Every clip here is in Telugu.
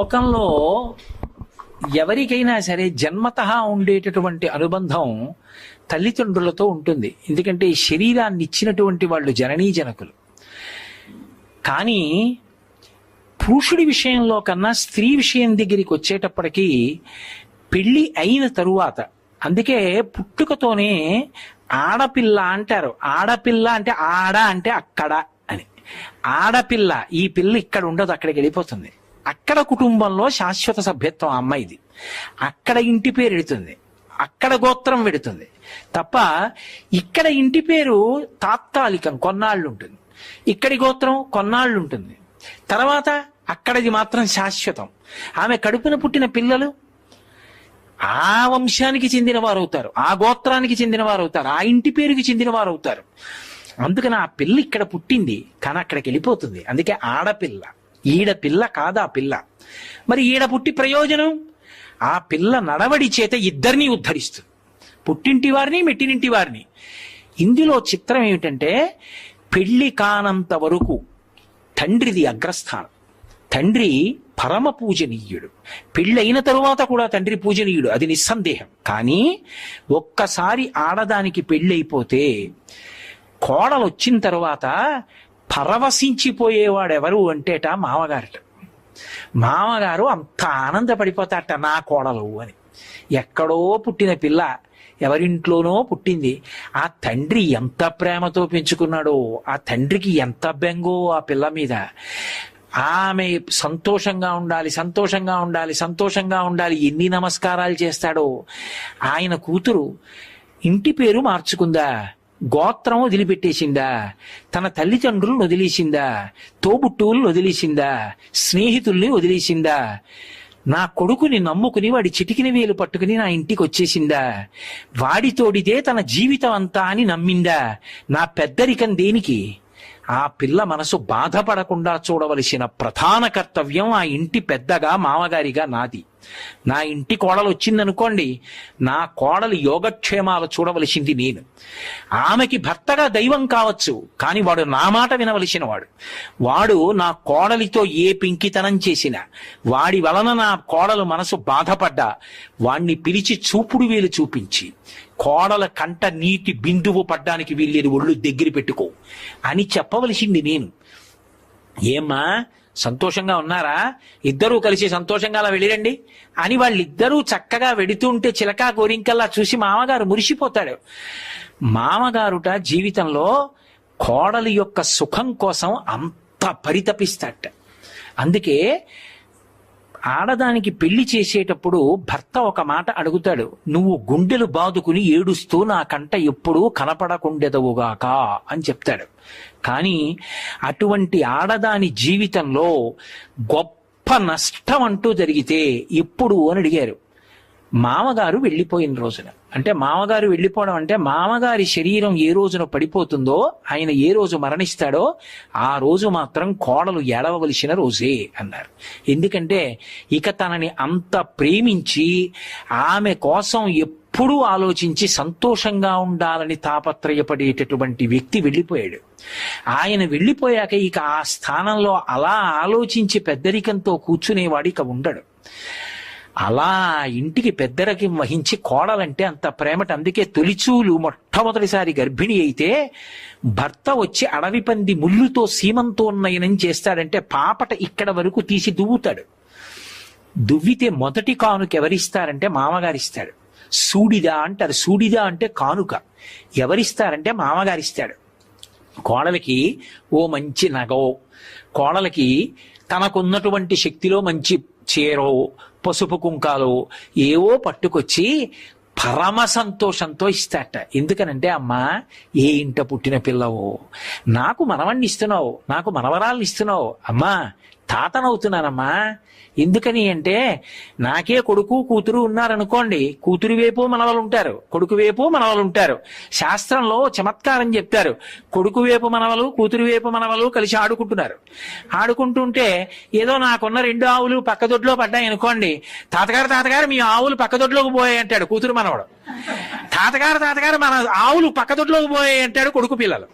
లోకంలో ఎవరికైనా సరే జన్మత ఉండేటటువంటి అనుబంధం తల్లిదండ్రులతో ఉంటుంది. ఎందుకంటే శరీరాన్ని ఇచ్చినటువంటి వాళ్ళు జననీ జనకులు. కానీ పురుషుడి విషయంలో కన్నా స్త్రీ విషయం దగ్గరికి వచ్చేటప్పటికీ పెళ్ళి అయిన తరువాత అందుకే పుట్టుకతోనే ఆడపిల్ల అంటారు. ఆడపిల్ల అంటే ఆడ అంటే అక్కడ అని. ఆడపిల్ల ఈ పిల్ల ఇక్కడ ఉండదు అక్కడికి వెళ్ళిపోతుంది. అక్కడ కుటుంబంలో శాశ్వత సభ్యత్వం అమ్మాయిది. అక్కడ ఇంటి పేరు ఎడుతుంది. అక్కడ గోత్రం పెడుతుంది తప్ప ఇక్కడ ఇంటి పేరు తాత్కాలికం కొన్నాళ్ళు ఉంటుంది ఇక్కడి గోత్రం కొన్నాళ్ళు ఉంటుంది తర్వాత అక్కడది మాత్రం శాశ్వతం. ఆమె కడుపున పుట్టిన పిల్లలు ఆ వంశానికి చెందిన వారు అవుతారు ఆ గోత్రానికి చెందిన వారు అవుతారు ఆ ఇంటి పేరుకి చెందిన వారు అవుతారు అందుకని ఆ పిల్ల ఇక్కడ పుట్టింది కానీ అక్కడికి వెళ్ళిపోతుంది. అందుకే ఆడపిల్ల. ఈడ పిల్ల కాదా పిల్ల? మరి ఈడ పుట్టి ప్రయోజనం? ఆ పిల్ల నడవడి చేత ఇద్దరిని ఉద్ధరిస్తుంది పుట్టింటి వారిని మెట్టినింటి వారిని. ఇందులో చిత్రం ఏమిటంటే పెళ్ళి కానంత వరకు తండ్రిది అగ్రస్థానం. తండ్రి పరమ పూజనీయుడు. పెళ్ళైన తరువాత కూడా తండ్రి పూజనీయుడు. అది నిస్సందేహం. కానీ ఒక్కసారి ఆడదానికి పెళ్ళైపోతే కోడలు వచ్చిన తర్వాత పరవశించిపోయేవాడెవరు అంటేట మామగారట. మామగారు అంత ఆనందపడిపోతాట నా కోడలు అని. ఎక్కడో పుట్టిన పిల్ల ఎవరింట్లోనో పుట్టింది. ఆ తండ్రి ఎంత ప్రేమతో పెంచుకున్నాడో ఆ తండ్రికి ఎంత బెంగో ఆ పిల్ల మీద. ఆమె సంతోషంగా ఉండాలి సంతోషంగా ఉండాలి సంతోషంగా ఉండాలి ఎన్ని నమస్కారాలు చేస్తాడో. ఆయన కూతురు ఇంటి పేరు మార్చుకుందా? గోత్రం వదిలిపెట్టేసిందా? తన తల్లిదండ్రులను వదిలేసిందా? తోబుట్టువులను వదిలేసిందా? స్నేహితుల్ని వదిలేసిందా? నా కొడుకుని నమ్ముకుని వాడి చిటికిన వేలు పట్టుకుని నా ఇంటికి వచ్చేసిందా? వాడితోడిదే తన జీవితం అంతా అని నమ్మిందా? నా పెద్దరికం దేనికి? ఆ పిల్ల మనసు బాధపడకుండా చూడవలసిన ప్రధాన కర్తవ్యం ఆ ఇంటి పెద్దగా మామగారిగా నాది. నా ఇంటి కోడలు వచ్చిందనుకోండి నా కోడలు యోగక్షేమాలు చూడవలసింది నేను. ఆమెకి భర్తగా దైవం కావచ్చు కానీ వాడు నా మాట వినవలసిన వాడు వాడు నా కోడలితో ఏ పింకితనం చేసినా వాడి వలన నా కోడలు మనసు బాధపడ్డా వాణ్ణి పిలిచి చూపుడు వేలు చూపించి కోడల కంట నీటి బిందువు పడ్డానికి వీల్లేదు ఒళ్ళు దగ్గర పెట్టుకో. అని చెప్పవలసింది నేను. ఏమ్మా సంతోషంగా ఉన్నారా? ఇద్దరూ కలిసి సంతోషంగా అలా వెళ్ళిరండి. అని వాళ్ళిద్దరూ చక్కగా వెడుతుంటే చిలకా గోరింకల్లా చూసి మామగారు మురిసిపోతాడు మామగారుట జీవితంలో కోడలి యొక్క సుఖం కోసం అంత పరితపిస్తాట అందుకే ఆడదానికి పెళ్ళి చేసేటప్పుడు భర్త ఒక మాట అడుగుతాడు. నువ్వు గుండెలు బాదుకుని ఏడుస్తూ నా కంట ఎప్పుడూ కనపడకుండెదవుగాక అని చెప్తాడు. కానీ అటువంటి ఆడదాని జీవితంలో గొప్ప నష్టం అంటూ జరిగితే ఎప్పుడు అని అడిగారు. మామగారు వెళ్ళిపోయిన రోజున. అంటే మామగారు వెళ్ళిపోవడం అంటే మామగారి శరీరం ఏ రోజున పడిపోతుందో ఆయన ఏ రోజు మరణిస్తాడో ఆ రోజు మాత్రం కోడలు ఏడవలసిన రోజే అన్నారు. ఎందుకంటే ఇక తనని అంత ప్రేమించి ఆమె కోసం ఎప్పుడూ ఆలోచించి సంతోషంగా ఉండాలని తాపత్రయపడేటటువంటి వ్యక్తి వెళ్ళిపోయాడు. ఆయన వెళ్ళిపోయాక ఇక ఆ స్థానంలో అలా ఆలోచించి పెద్దరికంతో కూర్చునేవాడు ఇక ఉండడు. అలా ఇంటికి పెద్దలకి వహించి కోడలంటే అంత ప్రేమట. అందుకే తొలిచూలు మొట్టమొదటిసారి గర్భిణి అయితే భర్త వచ్చి అడవి పంది ముళ్ళుతో సీమంతో ఉన్నయనం చేస్తాడంటే పాపట ఇక్కడ వరకు తీసి దువ్వుతాడు. దువ్వితే మొదటి కానుక ఎవరిస్తారంటే మామగారిస్తాడు. సూడిదా అంటారు. సూడిదా అంటే కానుక. ఎవరిస్తారంటే మామగారిస్తాడు. కోడలికి ఓ మంచి నగో. కోడలికి తనకున్నటువంటి శక్తిలో మంచి చీరో. పసుపు కుంకాలు ఏవో పట్టుకొచ్చి పరమ సంతోషంతో ఇస్తాట ఎందుకనంటే అమ్మా ఏ ఇంట పుట్టిన పిల్లవో? నాకు మనవణ్ణి ఇస్తున్నావు నాకు మనవరాల్ని ఇస్తున్నావు. అమ్మా తాతనవుతున్నానమ్మా ఎందుకని అంటే నాకే కొడుకు కూతురు ఉన్నారనుకోండి కూతురు వైపు మనవలు ఉంటారు కొడుకు వైపు మనవలు ఉంటారు శాస్త్రంలో చమత్కారం చెప్తారు కొడుకు వైపు మనవలు కూతురు వైపు మనవలు కలిసి ఆడుకుంటున్నారు. ఆడుకుంటుంటే ఏదో నాకున్న రెండు ఆవులు పక్కదొడ్లో పడ్డాయి అనుకోండి తాతగారు తాతగారు మీ ఆవులు పక్కదొడ్లోకి పోయాయి అంటాడు కూతురు మనవడు. తాతగారు తాతగారు మన ఆవులు పక్కదొడ్లోకి పోయాయి అంటాడు కొడుకు పిల్లలు.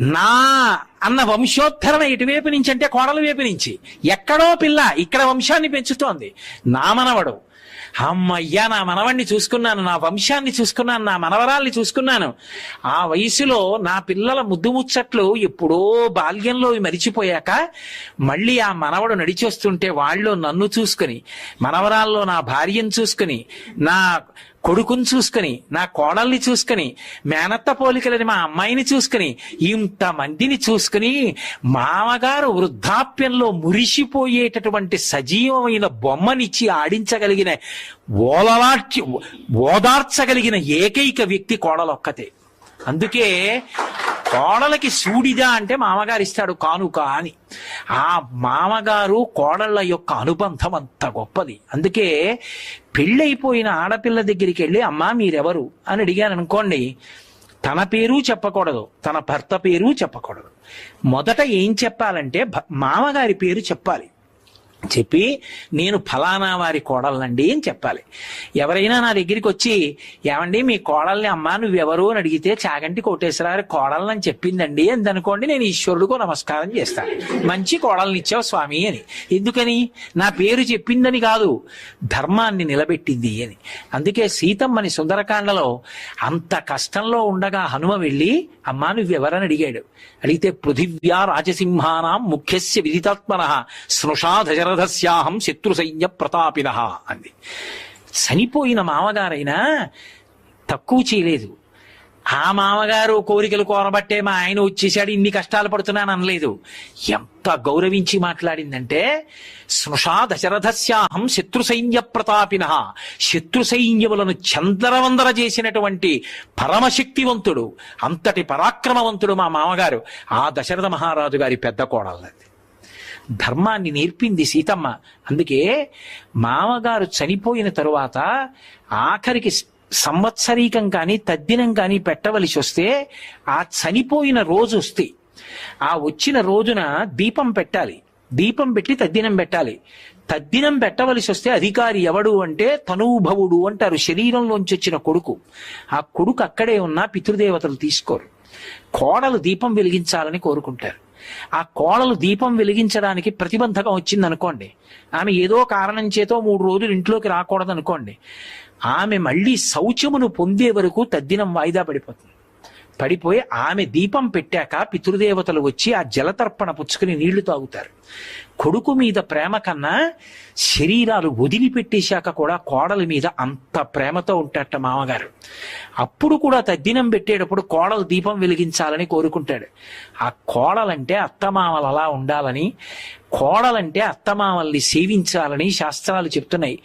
నా అన్న వంశోద్ధరణ ఇటువైపు నుంచి అంటే కోడల వైపు నుంచి. ఎక్కడో పిల్ల ఇక్కడ వంశాన్ని పెంచుతోంది. నా మనవడు. అమ్మయ్యా నా మనవణ్ణి చూసుకున్నాను నా వంశాన్ని చూసుకున్నాను నా మనవరాల్ని చూసుకున్నాను. ఆ వయసులో నా పిల్లల ముద్దు ముచ్చట్లు ఎప్పుడో బాల్యంలో మరిచిపోయాక మళ్ళీ ఆ మనవడు నడిచొస్తుంటే వాళ్ళు నన్ను చూసుకుని మనవరాల్లో నా భార్యను చూసుకుని నా కొడుకుని చూసుకుని నా కోడల్ని చూసుకుని మేనత్త పోలికలని మా అమ్మాయిని చూసుకుని ఇంతమందిని చూసుకుని మామగారు వృద్ధాప్యంలో మురిసిపోయేటటువంటి సజీవమైన బొమ్మనిచ్చి ఆడించగలిగిన ఓలలార్చి ఓదార్చగలిగిన ఏకైక వ్యక్తి కోడలొక్కతే. అందుకే కోడలకి సూడిదా అంటే మామగారు ఇస్తాడు కానుక అని ఆ మామగారు కోడళ్ళ యొక్క అనుబంధం అంత గొప్పది. అందుకే పెళ్ళైపోయిన ఆడపిల్ల దగ్గరికి వెళ్ళి అమ్మా మీరెవరు? అని అడిగాను అనుకోండి తన పేరు చెప్పకూడదు తన భర్త పేరు చెప్పకూడదు. మొదట ఏం చెప్పాలంటే భ- మామగారి పేరు చెప్పాలి. చెప్పి నేను ఫలానా వారి కోడలనండి అని చెప్పాలి. ఎవరైనా నా దగ్గరికి వచ్చి ఏమండి మీ కోడల్ని అమ్మా నువ్వెవరు? అని అడిగితే చాగంటి కోటేశ్వరరావు కోడలని చెప్పిందండి అని అనుకోండి నేను ఈశ్వరుడికో నమస్కారం చేస్తాను మంచి కోడల్ని ఇచ్చావు స్వామి అని. ఎందుకని? నా పేరు చెప్పిందని కాదు ధర్మాన్ని నిలబెట్టింది అని. అందుకే సీతమ్మని సుందరకాండలో అంత కష్టంలో ఉండగా హనుమ వెళ్ళి అమ్మా నువ్వెవరని అడిగాడు? అడిగితే పృథివ్యా రాజసింహానాం ముఖ్యస్య విదితాత్మన స్నుషాధజర దశరథస్యాహం శత్రు సైన్య ప్రతాపిన అంది. చనిపోయిన మామగారైనా తక్కువ చేయలేదు. ఆ మామగారు కోరికలు కోరబట్టే మా ఆయన వచ్చేసాడు ఇన్ని కష్టాలు పడుతున్నాను అనలేదు. ఎంత గౌరవించి మాట్లాడిందంటే స్నుషా దశరథస్యాహం శత్రు సైన్య ప్రతాపిన. శత్రు సైన్యములను చందరవందర చేసినటువంటి పరమశక్తివంతుడు అంతటి పరాక్రమవంతుడు మా మామగారు ఆ దశరథ మహారాజు గారి పెద్ద కోడలది ధర్మాన్ని నేర్పింది సీతమ్మ. అందుకే మామగారు చనిపోయిన తరువాత ఆఖరికి సంవత్సరీకం కానీ తద్దినం కానీ పెట్టవలసి వస్తే ఆ చనిపోయిన రోజు వస్తే ఆ వచ్చిన రోజున దీపం పెట్టాలి. దీపం పెట్టి తద్దినం పెట్టాలి. తద్దినం పెట్టవలసి వస్తే అధికారి ఎవడు అంటే తనూభవుడు అంటారు శరీరంలోంచి వచ్చిన కొడుకు. ఆ కొడుకు అక్కడే ఉన్న పితృదేవతలు తీసుకోరు. కోడలు దీపం వెలిగించాలని కోరుకుంటారు. ఆ కోడలు దీపం వెలిగించడానికి ప్రతిబంధకం వచ్చింది అనుకోండి ఆమె ఏదో కారణం చేతో మూడు రోజులు ఇంట్లోకి రాకూడదు అనుకోండి ఆమె మళ్ళీ శౌచమును పొందే వరకు తద్దినం వాయిదా పడిపోతుంది. పడిపోయి ఆమె దీపం పెట్టాక పితృదేవతలు వచ్చి ఆ జలతర్పణ పుచ్చుకుని నీళ్ళు తాగుతారు. కొడుకు మీద ప్రేమ కన్నా శరీరాలు వదిలిపెట్టేశాక కూడా కోడల మీద అంత ప్రేమతో ఉంటాట మామగారు. అప్పుడు కూడా తద్దినం పెట్టేటప్పుడు కోడలు దీపం వెలిగించాలని కోరుకుంటాడు. ఆ కోడలంటే అత్తమామలు అలా ఉండాలని కోడలంటే అత్తమామల్ని సేవించాలని శాస్త్రాలు చెప్తున్నాయి.